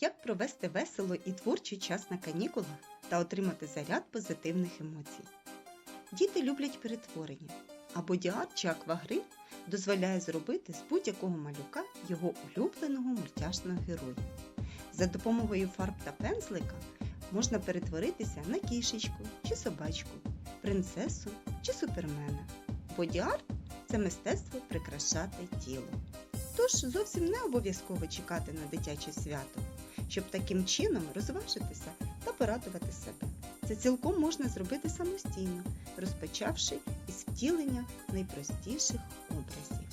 Як провести весело і творчий час на канікулах та отримати заряд позитивних емоцій. Діти люблять перетворення, а бодіарт чи аквагриль дозволяє зробити з будь-якого малюка його улюбленого мультяшного героя. За допомогою фарб та пензлика можна перетворитися на кішечку чи собачку, принцесу чи супермена. Бодіарт це мистецтво прикрашати тіло. Тож зовсім не обов'язково чекати на дитяче свято, щоб таким чином розважитися та порадувати себе. Це цілком можна зробити самостійно, розпочавши із втілення найпростіших образів.